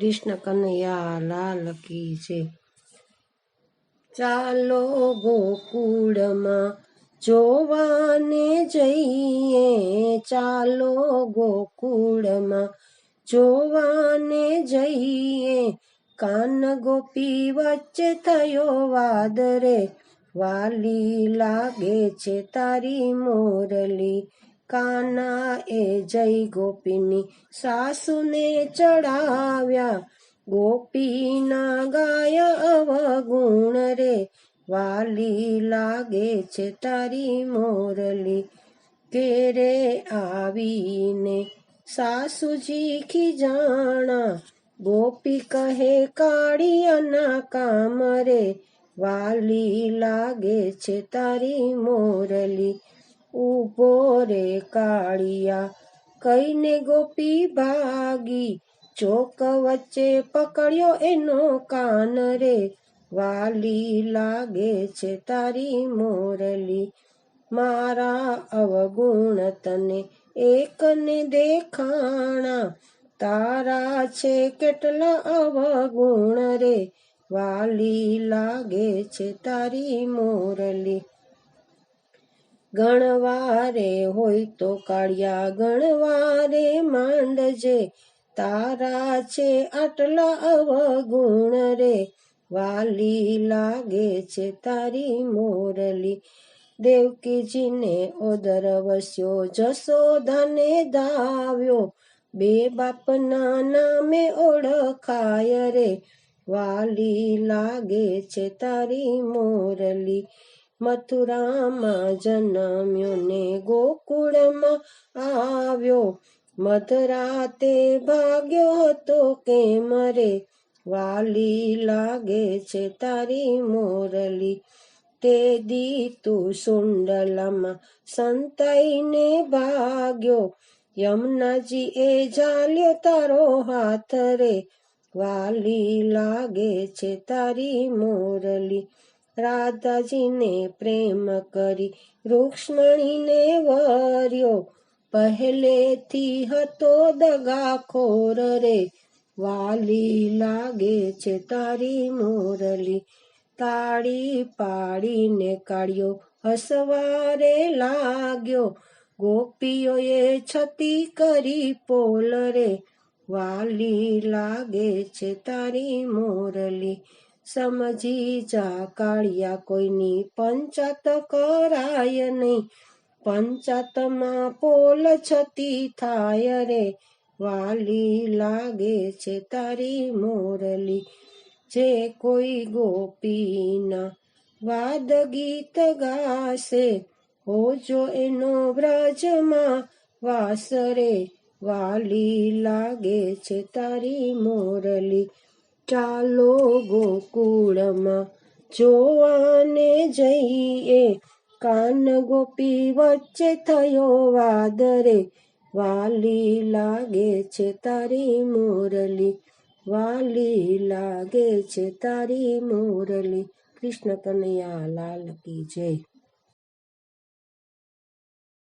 કૃષ્ણ કનૈયા લાલ કી છે, ચાલો ગોકુળમાં જોવાને જઈએ, ચાલો ગોકુળમાં જોવાને જઈએ કાન ગોપી વચ્ચે થયો વાદ રે, વાલી લાગે છે તારી મોરલી કાના એ જય ગોપીની સાસુને ચડાવ્યા. ગોપીના ગાય અવગુણ રે, વાલી લાગે છે તારી મોરલી. કેરે આવીને સાસુજી ખીજાણા. ગોપી કહે કાળિયાના કામ રે, વાલી લાગે છે તારી મોરલી. ઊભો રે કાળિયા કઈને ગોપી ભાગી, ચોક વચ્ચે પકડ્યો એનો કાન રે. વાલી લાગે છે તારી મોરલી, મારા અવગુણ તને એકને દેખાણા. તારા છે કેટલા અવગુણ રે, વાલી લાગે છે તારી મોરલી ગણવારે હોય તો કાળિયા ગણવારે માંડજે. તારા છે આટલા અવગુણ રે. વાલી લાગે છે તારી મોરલી. દેવકીજીને ઓદર વસ્યો જસોદાને દાવ્યો. બે બાપના નામે ઓળખાય રે. વાલી લાગે છે તારી મોરલી. મથુરામાં જન્મ્યો ને ગોકુળમાં આવ્યો. મધરાતે ભાગ્યો હતો કે મરે. વાલી લાગે છે તારી મોરલી. તે દી તું સુંડલામાં સંતાઈને ભાગ્યો. યમુનાજી એ જાલ્યો તારો હાથ રે. વાલી લાગે છે તારી મોરલી. રાધાજીને પ્રેમ કરી, રૂક્ષ્મણીને વર્યો, પહેલેથી હતો દગાખોર રે. વાલી લાગે છે તારી મોરલી, તાળી પાડીને કાઢ્યો, હસવારે લાગ્યો, ગોપીઓએ છતી કરી પોલ રે. વાલી લાગે છે તારી મોરલી સમજી જા કાળિયા કોઈની પંચાત કરાય નહીં. પંચાતમાં પોલ છતી થાય રે. વાલી લાગે છે તારી મોરલી. જે કોઈ ગોપીના વાદ ગીત ગાશે, હોજો એનો વ્રજમાં વાસરે. વાલી લાગે છે તારી મોરલી. ચાલો ગોકુળમાં જોવાને જઈએ. કાન ગોપી વચ્ચે થયો વાદરે. વાલી લાગે છે તારી મોરલી. વાલી લાગે છે તારી મોરલી. કૃષ્ણ કનૈયા લાલ કી જય.